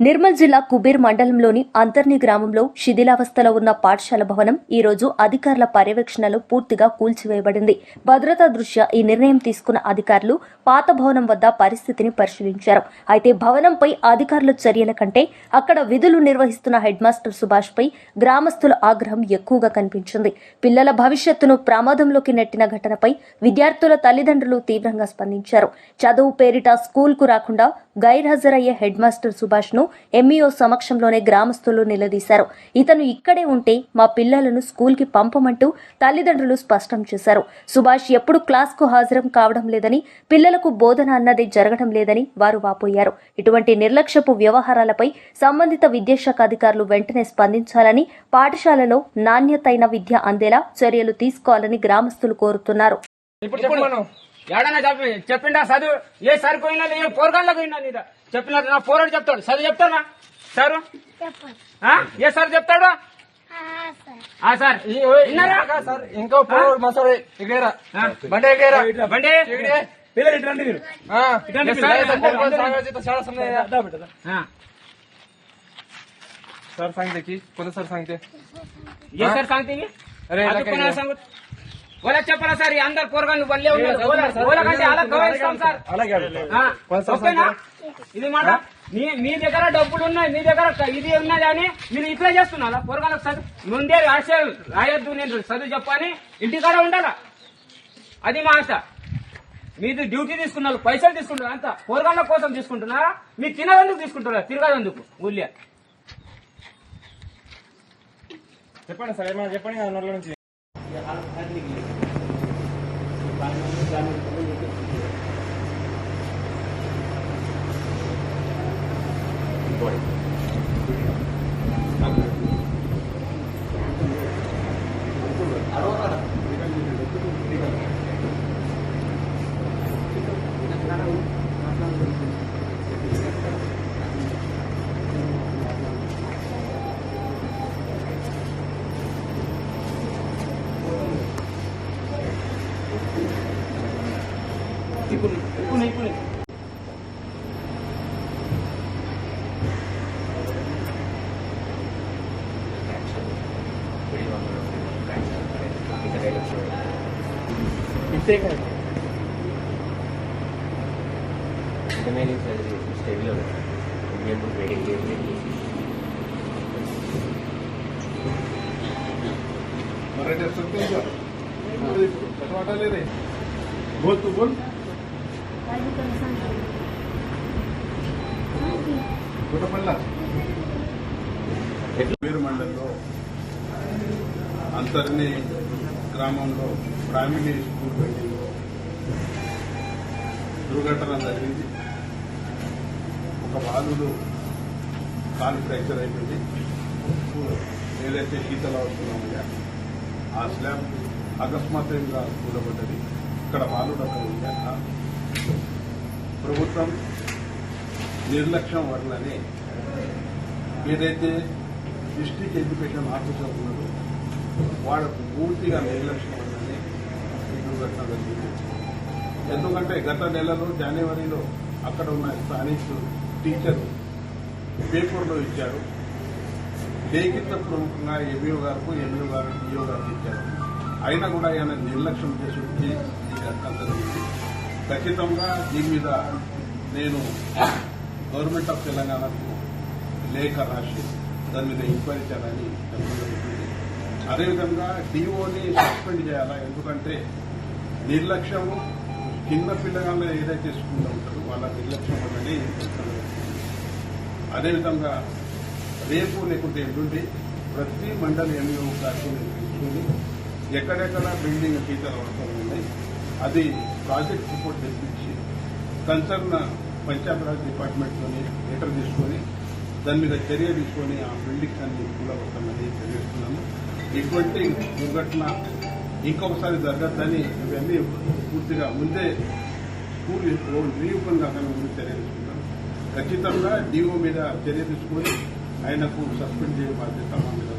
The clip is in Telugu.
నిర్మల్ జిల్లా కుబేర్ మండలంలోని అంతర్ని గ్రామంలో శిథిలావస్థలో ఉన్న పాఠశాల భవనం ఈ రోజు అధికారుల పర్యవేక్షణలో పూర్తిగా కూల్చివేయబడింది. భద్రతా దృష్ట్యా ఈ నిర్ణయం తీసుకున్న అధికారులు పాత భవనం వద్ద పరిస్థితిని పరిశీలించారు. అయితే భవనంపై అధికారుల చర్యల కంటే అక్కడ విధులు నిర్వహిస్తున్న హెడ్ మాస్టర్ సుభాష్ పై గ్రామస్తుల ఆగ్రహం ఎక్కువగా కనిపించింది. పిల్లల భవిష్యత్తును ప్రమాదంలోకి నెట్టిన ఘటనపై విద్యార్థుల తల్లిదండ్రులు తీవ్రంగా స్పందించారు. చదువు పేరిట స్కూల్కు రాకుండా గైర్హాజరయ్యే హెడ్ మాస్టర్ సుభాష్ను ఎంఈఓ సమక్షంలోనే గ్రామస్తులు నిలదీశారు. ఇతను ఇక్కడే ఉంటే మా పిల్లలను స్కూల్కి పంపమంటూ తల్లిదండ్రులు స్పష్టం చేశారు. సుభాష్ ఎప్పుడు క్లాస్కు హాజరం కావడం లేదని పిల్లలకు బోధన అన్నది జరగడం లేదని వారు వాపోయారు. ఇటువంటి నిర్లక్ష్యపు వ్యవహారాలపై సంబంధిత విద్యాశాఖ అధికారులు వెంటనే స్పందించాలని పాఠశాలలో నాణ్యతైన విద్య అందేలా చర్యలు తీసుకోవాలని గ్రామస్తులు కోరుతున్నారు. ఇప్పుడు మనం ఏడన్నా చెప్పి చెప్పిండా చదువు ఏ సార్ పోయినా నేను పోరగాళ్ళకు పోయినా నీద చెప్పిన నా పోరాడు చెప్తాడు చదువు చెప్తాడా సారు ఆ? ఏ సార్ చెప్తాడు ఆ సార్ ఈ- ఓ- విన్నారా సార్ ఇంకో పోడు మసాలా ఎగేరా ఆ? బండి ఎగేరా బండి పిల్లలు ఇటు రండి మీరు ఆ, ఇటు సార్, రండి. సార్, పోరు, సాగర్ చేత చాలా సమయం అయ్యా. ఆ. సార్ सांगते की कोणतं सर सांगते ఏ సార్ సంగతి ఇవి? అరే, ఇలా వాళ్ళకి చెప్పరా సార్ అందరు పోరగాళ్ళు వల్లే ఉన్నారు. వాళ్ళ- వాళ్ళకంటే అలా గౌరవిస్తాం సార్. అలాగే ఆ, కొంత సార్ ఓకేనా? ఇది మాట మీ మీ దగ్గర డబ్బులు ఉన్నాయి మీ దగ్గర ఇది ఉన్నది అని మీరు ఇట్లా చేస్తున్నారా? పొరగాలకు చదువు. ముందే రాసే రాయొద్దు నేను చదువు చెప్పని ఇంటికాడ ఉండాలా? అది మా ఆశ. మీది డ్యూటీ తీసుకున్నారు పైసలు తీసుకుంటారు అంత. పొరగాళ్ళ కోసం తీసుకుంటున్నారా? మీరు తినదందుకు తీసుకుంటారా తిరగదందుకు ఊళ్ళే. చెప్పండి సార్ ఏమైనా చెప్పండి teknik ini. Bangun dan itu ikut ikut ikut कितने का है। मेरी सैलरी स्टेबल हो गई ये बुक रेडी के लिए मराठी असतात का वाटा ले रे. बोल तू बोल. పేరు మండలంలో అంతర్ని గ్రామంలో ప్రైమరీ స్కూల్ బిల్డింగ్లో దుర్ఘటన జరిగింది. ఒక బాలుడు కాలు ఫ్రాక్చర్ అయిపోయింది. ఏదైతే శీతల వస్తున్నామో ఆ స్లాబ్ అకస్మాత్తుగా కూడబడ్డది ఇక్కడ బాలుడు అక్కడ ఉందాక ప్రభుత్వం నిర్లక్ష్యం వల్లనే ఏదైతే డిస్ట్రిక్ట్ ఎడ్యుకేషన్ ఆఫీసర్ ఉన్నారో వాళ్ళకు పూర్తిగా నిర్లక్ష్యం వల్లనే ఈ దుర్ఘటన జరిగింది. ఎందుకంటే గత నెలలో జనవరిలో అక్కడ ఉన్న స్థానిక టీచర్ పేపర్లో ఇచ్చారు. లేఖిత ప్రముఖంగా ఎంఈఓ గారు ఎంఈఓ గారు డిఓ గారికి ఇచ్చారు. అయినా కూడా ఆయన నిర్లక్ష్యం చేసి ఈ ఘటన జరిగింది ఖచ్చితంగా దీని మీద నేను గవర్నమెంట్ ఆఫ్ తెలంగాణకు లేఖ రాసి దాని మీద ఎంక్వైరీ చేయాలని చెప్పడం జరుగుతుంది అదేవిధంగా డిఓని సస్పెండ్ చేయాలా? ఎందుకంటే నిర్లక్ష్యము చిన్న పిల్లగాళ్ళ ఏదైతే చేసుకుంటూ ఉంటారో వాళ్ళ నిర్లక్ష్యం వల్లనే అదేవిధంగా రేపు లేకుంటే ఎల్లుండి ప్రతి మండలి ఎంఈఓ కార్యక్రమం ఎక్కడెక్కడ బిల్డింగ్ టీచర్ అవసరం ఉన్నాయి? అది ప్రాజెక్ట్ రిపోర్ట్ తెప్పించి కన్సర్న్ పంచాయతీరాజ్ డిపార్ట్మెంట్లోని లెటర్ తీసుకొని దాని మీద చర్య తీసుకొని ఆ బిల్డింగ్ అన్ని కూలగొట్టమని తెలియజేస్తున్నాము ఇటువంటి దుర్ఘటన ఇంకొకసారి జరగద్దని ఇవన్నీ పూర్తిగా ముందే స్కూల్ రీఓపెన్ కాకుండా ముందు చర్య తీసుకుంటాం ఖచ్చితంగా డిఓ మీద చర్య తీసుకొని ఆయనకు సస్పెండ్ చేయ బాధ్యత మా మీద